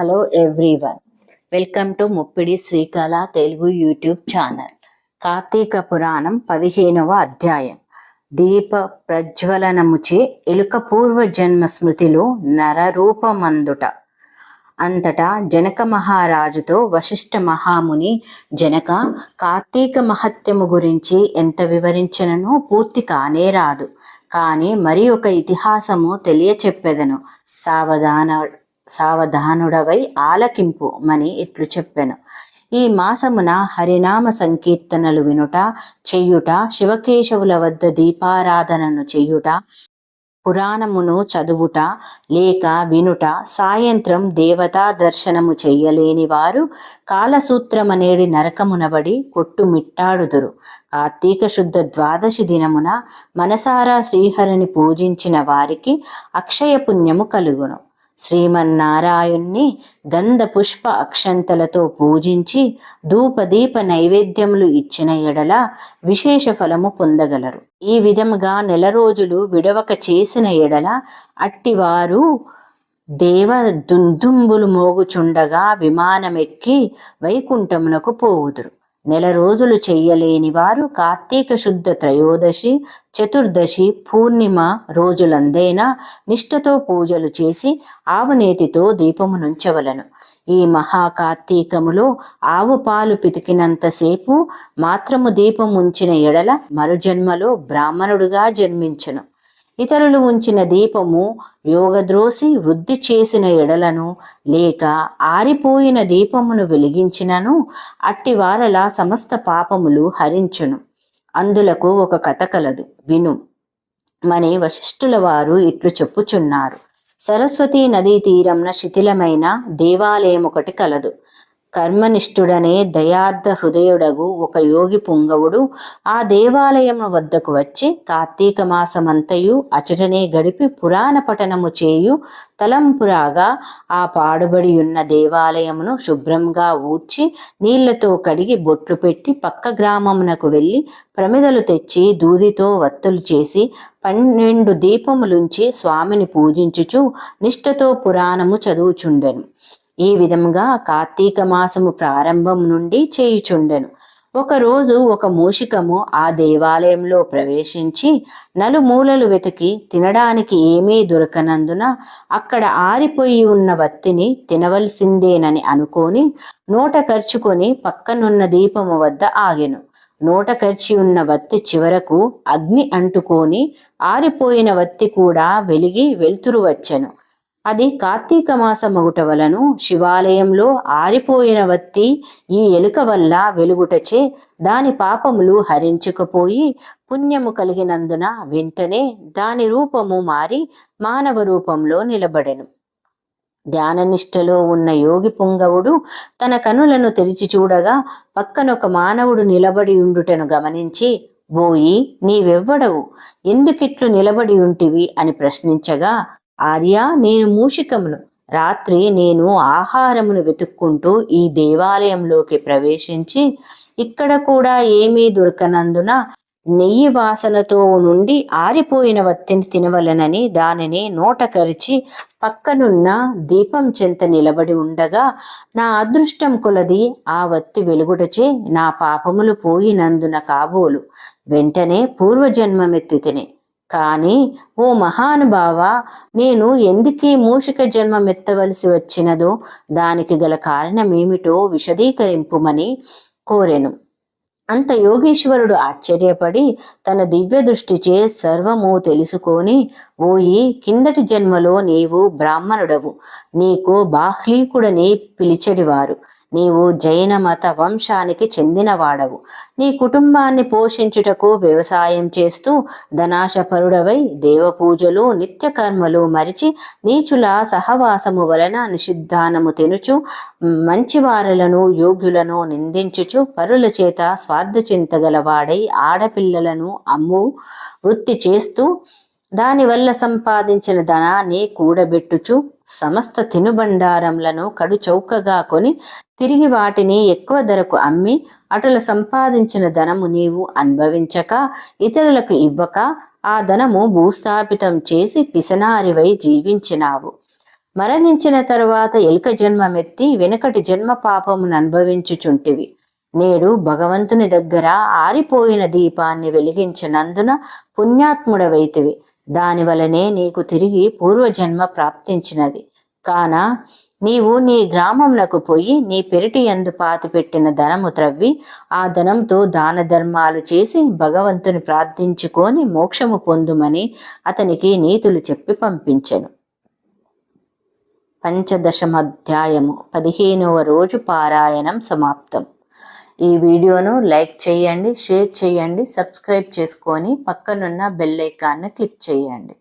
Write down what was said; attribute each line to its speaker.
Speaker 1: Hello everyone welcome to Muppidi Srikala Telugu YouTube channel Karthika Puranam పదిహేనవ అధ్యాయం. దీప ప్రజ్వలనముచే ఎలుక పూర్వ జన్మ స్మృతిలో నరరూపమందుట. అంతటా జనక మహారాజుతో వశిష్ఠ మహాముని జనక కార్తీక మహత్యము గురించి ఎంత వివరించిననో పూర్తి కానే రాదు. కానీ మరి ఒక ఇతిహాసము తెలియచెప్పెదను. సావధాన సావధానుడవై ఆలకింపు మని ఇట్లు చెప్పెను. ఈ మాసమున హరినామ సంకీర్తనలు వినుట చెయ్యుట శివకేశవుల వద్ద దీపారాధనను చెయ్యుట పురాణమును చదువుట లేక వినుట సాయంత్రం దేవతా దర్శనము చెయ్యలేని వారు కాలసూత్రమనేడి నరకమునబడి కొట్టుమిట్టాడుదురు. కార్తీక శుద్ధ ద్వాదశి దినమున మనసారా శ్రీహరిని పూజించిన వారికి అక్షయ పుణ్యము కలుగును. శ్రీమన్నారాయణ్ణి గంధ పుష్ప అక్షంతలతో పూజించి ధూపదీప నైవేద్యములు ఇచ్చిన ఎడల విశేష ఫలము పొందగలరు. ఈ విధముగా నెల రోజులు విడవక చేసిన ఎడల అట్టివారు దేవ దుందుంబులు మోగుచుండగా విమానమెక్కి వైకుంఠమునకు పోవుదురు. నెల రోజులు చెయ్యలేని వారు కార్తీక శుద్ధ త్రయోదశి చతుర్దశి పూర్ణిమ రోజులందైనా నిష్ఠతో పూజలు చేసి ఆవునేతితో దీపము నుంచవలను. ఈ మహా కార్తీకములో ఆవు పాలు పితికినంతసేపు మాత్రము దీపం ఉంచిన ఎడల మరుజన్మలో బ్రాహ్మణుడుగా జన్మించను. ఇతరులు ఉంచిన దీపము యోగద్రోసి వృద్ధి చేసిన ఎడలను లేక ఆరిపోయిన దీపమును వెలిగించినను అట్టి వారలా సమస్త పాపములు హరించును. అందులకు ఒక కథ కలదు. విను. మని వశిష్ఠుల వారు ఇట్లు చెప్పుచున్నారు. సరస్వతీ నదీ తీరంన శిథిలమైన దేవాలయం ఒకటి కలదు. కర్మనిష్ఠుడనే దయార్థ హృదయుడగు ఒక యోగి పుంగవుడు ఆ దేవాలయం వద్దకు వచ్చి కార్తీక మాసమంతయు అచటనే గడిపి పురాణ పఠనము చేయు తలంపురాగా ఆ పాడుబడి ఉన్న దేవాలయమును శుభ్రంగా ఊడ్చి నీళ్ళతో కడిగి బొట్లు పెట్టి పక్క గ్రామమునకు వెళ్ళి ప్రమిదలు తెచ్చి దూదితో వత్తులు చేసి పన్నెండు దీపములుంచి స్వామిని పూజించుచు నిష్ఠతో పురాణము చదువుచుండెను. ఈ విధముగా కార్తీక మాసము ప్రారంభం నుండి చేయుచుండెను. ఒకరోజు ఒక మూషికము ఆ దేవాలయంలో ప్రవేశించి నలుమూలలు వెతికి తినడానికి ఏమీ దొరకనందున అక్కడ ఆరిపోయి ఉన్న వత్తిని తినవలసిందేనని అనుకొని నోట ఖర్చుకొని పక్కనున్న దీపము వద్ద ఆగెను. నోట ఖర్చి ఉన్న వత్తి చివరకు అగ్ని అంటుకొని ఆరిపోయిన వత్తి కూడా వెలిగి వెలుతురు వచ్చెను. అది కార్తీక మాసమగుట వలను శివాలయంలో ఆరిపోయిన వత్తి ఈ ఎలుక వల్ల వెలుగుటచే దాని పాపములు హరించుకుపోయి పుణ్యము కలిగినందున వెంటనే దాని రూపము మారి మానవ రూపంలో నిలబడెను. ధ్యాననిష్టలో ఉన్న యోగి పుంగవుడు తన కనులను తెరిచి చూడగా పక్కనొక మానవుడు నిలబడి ఉండుటను గమనించి బోయి నీవెవ్వడవు? ఎందుకిట్లు నిలబడి ఉంటివి? అని ప్రశ్నించగా ఆర్య నేను మూషికమును. రాత్రి నేను ఆహారమును వెతుక్కుంటూ ఈ దేవాలయంలోకి ప్రవేశించి ఇక్కడ కూడా ఏమీ దొరకనందున నెయ్యి వాసనతో నుండి ఆరిపోయిన వత్తిని తినవలనని దానిని నోట కరిచి పక్కనున్న దీపం చెంత నిలబడి ఉండగా నా అదృష్టం కొలది ఆ వత్తి వెలుగుటచే నా పాపములు పోయినందున కాబోలు. వెంటనే పూర్వజన్మమెత్తి తినే కానీ ఓ మహానుభావ నేను ఎందుకీ మూషిక జన్మమెత్తవలసి వచ్చినదో దానికి గల కారణమేమిటో విశదీకరింపుమని కోరెను. అంత యోగేశ్వరుడు ఆశ్చర్యపడి తన దివ్య దృష్టిచే సర్వము తెలుసుకొని ఓయి కిందటి జన్మలో నీవు బ్రాహ్మణుడవు. నీకు బాహ్లీకుడని పిలిచెడివారు. నీవు జైన మత వంశానికి చెందినవాడవు. నీ కుటుంబాన్ని పోషించుటకు వ్యవసాయం చేస్తూ ధనాశపరుడవై దేవపూజలు నిత్యకర్మలు మరిచి నీచుల సహవాసము వలన నిషిద్ధానము తినుచు మంచివారులను యోగ్యులను నిందించుచు పరుల చేత స్వార్థ చింతగలవాడై ఆడపిల్లలను అమ్ము వృత్తి చేస్తూ దానివల్ల సంపాదించిన ధనాన్ని కూడబెట్టుచు సమస్త తినుబండారములను కడు చౌకగా కొని తిరిగి వాటిని ఎక్కువ ధరకు అమ్మి అటుల సంపాదించిన ధనము నీవు అనుభవించక ఇతరులకు ఇవ్వక ఆ ధనము భూస్థాపితం చేసి పిసనారివై జీవించినావు. మరణించిన తరువాత ఎలుక జన్మమెత్తి వెనుకటి జన్మ పాపమును అనుభవించుచుంటివి. నేడు భగవంతుని దగ్గర ఆరిపోయిన దీపాన్ని వెలిగించినందున పుణ్యాత్ముడవైతివి. దాని వలనే నీకు తిరిగి పూర్వజన్మ ప్రాప్తించినది. కాన నీవు నీ గ్రామమునకు పోయి నీ పెరటి యందు పాతిపెట్టిన ధనము త్రవ్వి ఆ ధనంతో దాన ధర్మాలు చేసి భగవంతుని ప్రార్థించుకొని మోక్షము పొందుమని అతనికి నీతులు చెప్పి పంపించెను. పంచదశమధ్యాయము పదిహేనవ రోజు పారాయణం సమాప్తం. ఈ వీడియోను లైక్ చేయండి షేర్ చేయండి సబ్స్క్రైబ్ చేసుకొని పక్కనున్న బెల్ ఐకాన్ని క్లిక్ చేయండి.